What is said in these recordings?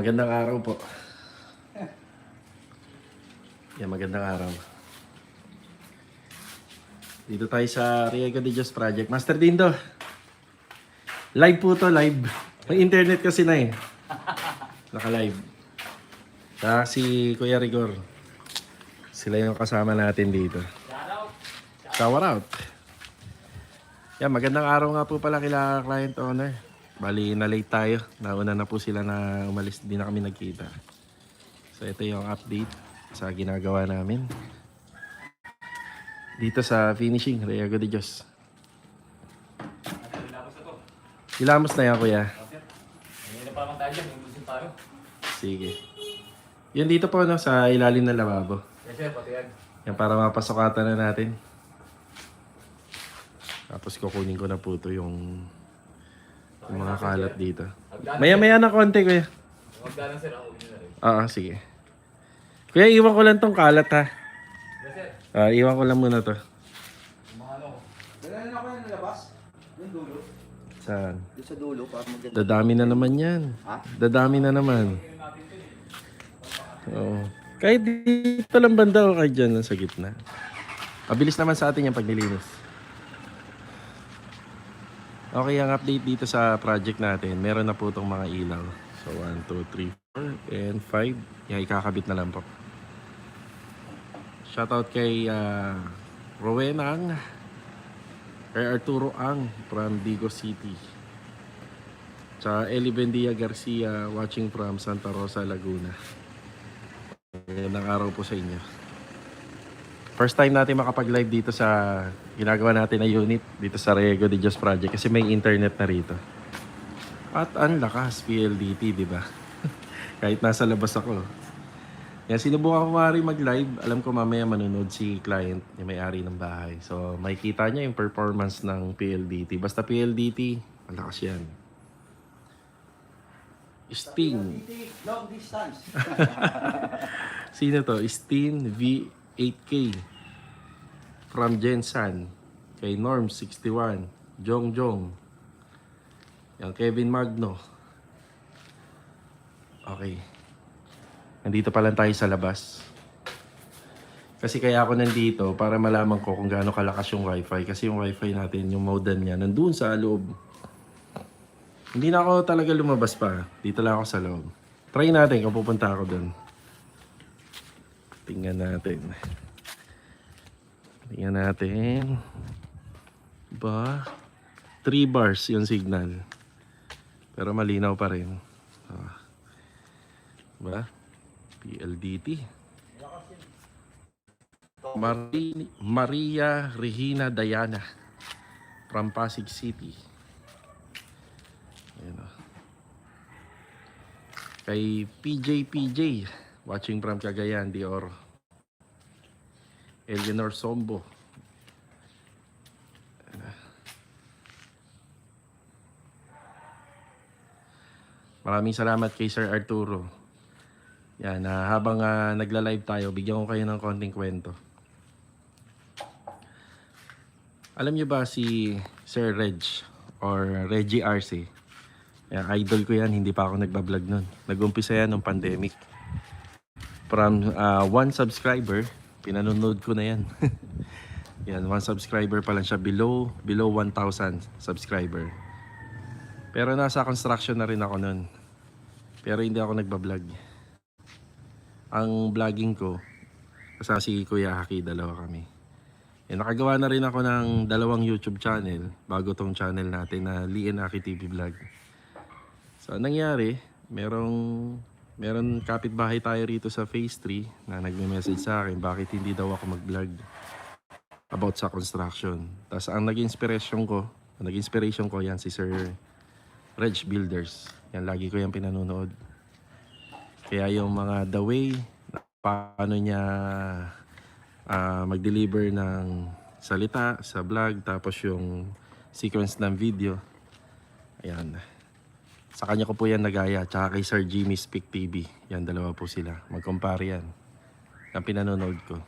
Magandang araw po. Yan, magandang araw. Dito tayo sa Riego de Dios Project. Master Dindo. Live po to, live. May internet kasi na eh. Naka-live. Saka si Kuya Rigor. Sila yung kasama natin dito. Shower out. Yan, magandang araw nga po pala kila client owner. Bali, na late tayo. Nauna na po sila na umalis. Di na kami nagkita. So, ito yung update sa ginagawa namin. Dito sa finishing, Riego de Dios. Ilamos na yan, kuya. Sige. Yan dito po, no, sa ilalim ng lababo. Yes sir, pati yan. Yan, para mapasukatan na natin. Tapos kukunin ko na po ito yung, yung mga kalat dito. Maya-maya na konti, kuya. Magdalang sir, ako na rin. Oo, sige. Kuya, iwan ko lang tong kalat, ha. Yes sir, Ah, iwan ko lang muna to. yung mga ano ko. Dala na ako yan nalabas. Yung dulo. Saan? Doon sa dulo para maganda. Dadami na naman yan. Ha? Dadami na naman. Oo. Kahit dito lang banda o kahit dyan sa gitna. Mabilis naman sa atin yung paglilinis. Okay, ang update dito sa project natin. Meron na po itong mga ilaw. So, 1, 2, 3, 4, and 5. Yan, ikakabit na lang po. Shoutout kay uh, Rowena Ang. Kay Arturo Ang from Digo City. Tsaka Eli Bendia Garcia watching from Santa Rosa, Laguna. Magandang araw po sa inyo. First time natin makapag-live dito sa ginagawa natin na unit dito sa Riego de Dios Project kasi may internet na rito. At ang lakas PLDT, di ba? Kahit nasa labas ako. Yan, sinubukan ko nga rin mag-live. Alam ko mamaya manonood si client, yung may-ari ng bahay. So, makikita niya yung performance ng PLDT. Basta PLDT, malakas yan. Sting. Long distance. Sino to? Steen V8K. From Jensan. Kay Norm61. Jong Jong. Yan, Kevin Magno. Okay. Nandito pa lang tayo sa labas. Kasi kaya ako nandito para malaman ko kung gaano kalakas yung wifi. Kasi yung wifi natin, yung modem niya, nandun sa loob. Hindi na ako talaga lumabas pa. Dito lang ako sa loob. Try natin kung pupunta ako doon. Tingnan natin. Tingnan natin. Ba? 3 bars yung signal. Pero malinaw pa rin. Ah. Ba? PLDT. Mari Maria Regina Diana from Pasig City. Ayan o. Kay PJ PJ watching from Cagayan de Oro. Eleanor Sombo. Maraming salamat kay Sir Arturo. Yan, ah, habang ah, nagla-live tayo, bigyan ko kayo ng konting kwento. Alam niyo ba si Sir Reg or Reggie RC? Yan, idol ko yan, hindi pa ako nagbablog nun. Nag-umpisa yan nung pandemic. From ah, one subscriber, pinanonood ko na yan. yan, one subscriber pa lang siya, below, below 1,000 subscriber. Pero nasa construction na rin ako nun. Pero hindi ako nagbablog. Ang vlogging ko, kasama si Kuya Haki, dalawa kami. Eh, nakagawa na rin ako ng dalawang YouTube channel bago tong channel natin na Lian Aki TV Vlog. So, nangyari, merong, meron kapitbahay tayo rito sa Phase 3 na nagme-message sa akin bakit hindi daw ako mag-vlog about sa construction. Tapos ang naging inspiration ko, ang naging inspiration ko yan si Sir Reg Builders. Yan, lagi ko yan pinanonood. Kaya yung mga the way, paano niya ah, mag-deliver ng salita sa vlog, tapos yung sequence ng video. Ayan. Sa kanya ko po yan nagaya, tsaka kay Sir Jimmy Speak TV. Yan, dalawa po sila. Mag-compare yan. Ang pinanonood ko.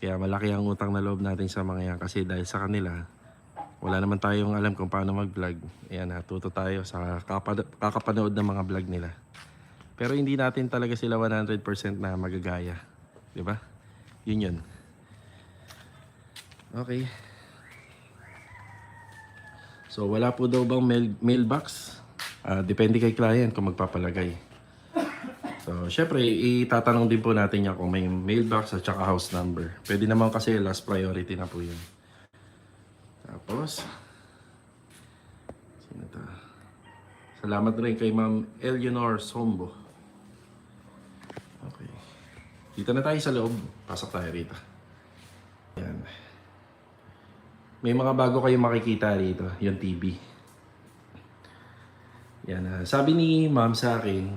Kaya malaki ang utang na loob natin sa mga yan kasi dahil sa kanila, wala naman tayong alam kung paano mag-vlog. Ayan, natuto tayo sa kakapa- kakapanood ng mga vlog nila. Pero hindi natin talaga sila 100% na magagaya. ba? Yun yun. Okay. So wala po daw bang mail, mailbox? Ah, depende kay client kung magpapalagay. So, syempre, itatanong din po natin niya kung may mailbox at saka house number. Pwede naman kasi last priority na po yun. Tapos, sino to? Salamat rin kay Ma'am Eleanor Sombo. Okay. Dito na tayo sa loob. Pasok tayo rito. Yan. May mga bago kayong makikita rito, yung TV. Yan. ah, sabi ni ma'am sa akin,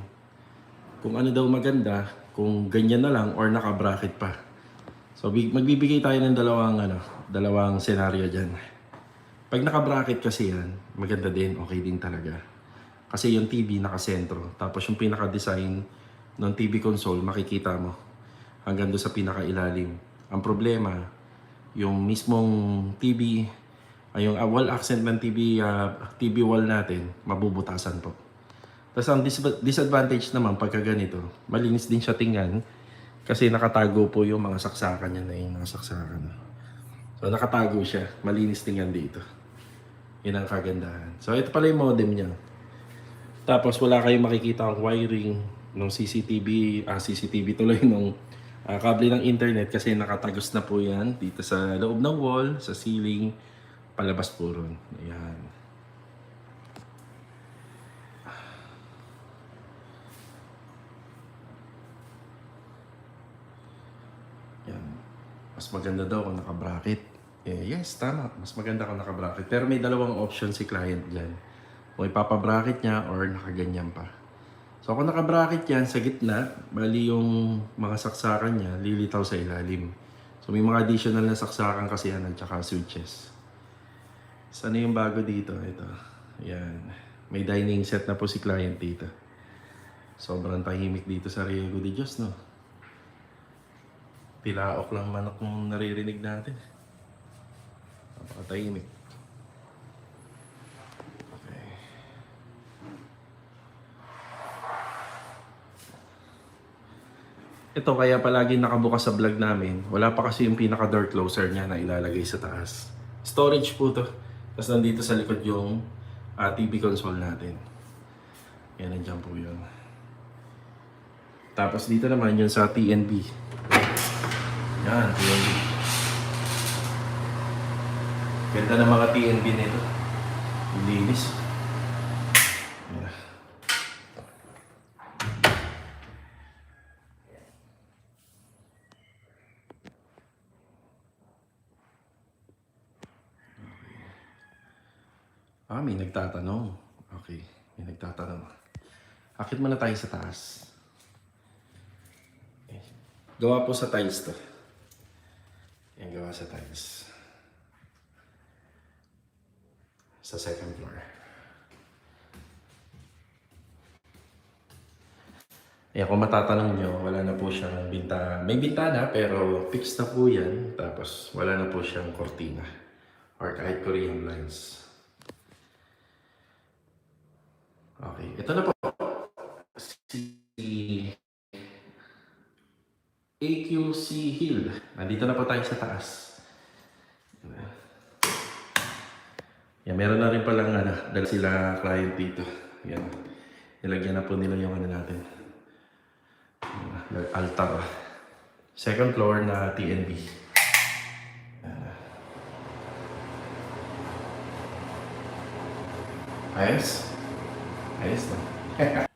kung ano daw maganda, kung ganyan na lang or naka-bracket pa. So big- magbibigay tayo ng dalawang ano, dalawang scenario diyan. Pag naka-bracket kasi yan, maganda din, okay din talaga. Kasi yung TV nakasentro, tapos yung pinaka-design ng TV console makikita mo hanggang doon sa pinaka-ilalim. Ang problema, yung mismong TV, ay yung ah, wall accent ng TV, ah, TV wall natin, mabubutasan po. Tapos ang dis- disadvantage naman pagka ganito, malinis din siya tingnan kasi nakatago po yung mga saksakan niya na yung mga saksakan. So nakatago siya, malinis tingnan dito. Yun ang kagandahan. So ito pala yung modem niya. Tapos wala kayong makikita ang wiring ng CCTV, ah CCTV tuloy nung ah, kable ng internet kasi nakatagos na po yan dito sa loob ng wall, sa ceiling, palabas po ron. Ayan. Yan. Mas maganda daw kung naka-bracket. Eh, yes, tama. Mas maganda kung naka-bracket. Pero may dalawang option si client dyan. Kung ipapa-bracket niya or nakaganyan pa. So kung naka-bracket yan sa gitna, bali yung mga saksakan niya lilitaw sa ilalim. So may mga additional na saksakan kasi yan at saka switches. Sana yung bago dito? Ito. Yan. May dining set na po si client dito. Sobrang tahimik dito sa Riego de Dios, no? Tilaok lang manok ng naririnig natin. Napakatahimik. Okay. Ito kaya palagi nakabukas sa vlog namin. Wala pa kasi yung pinaka door closer niya na ilalagay sa taas. Storage po to. Tapos nandito sa likod yung ah, TV console natin. Yan, nandiyan po yun. Tapos dito naman yun sa TNB. Yan, TNB. Ganda ng mga TNB nito. Linis. Ah, may nagtatanong. Okay, may nagtatanong. Akit muna tayo sa taas. Okay. Gawa po sa tiles to. Yan, gawa sa tiles. Sa second floor. Ayan, kung matatanong nyo, wala na po siyang binta. May bintana, pero fixed na po yan. Tapos, wala na po siyang kortina. Or kahit Korean blinds. Okay, ito na po. Si AQC Hill. Nandito na po tayo sa taas. Yan, meron na rin palang ano, dala sila client dito. Yan. Nilagyan na po nila yung ano natin. Altar. Second floor na TNB. Ayos? Ayos na.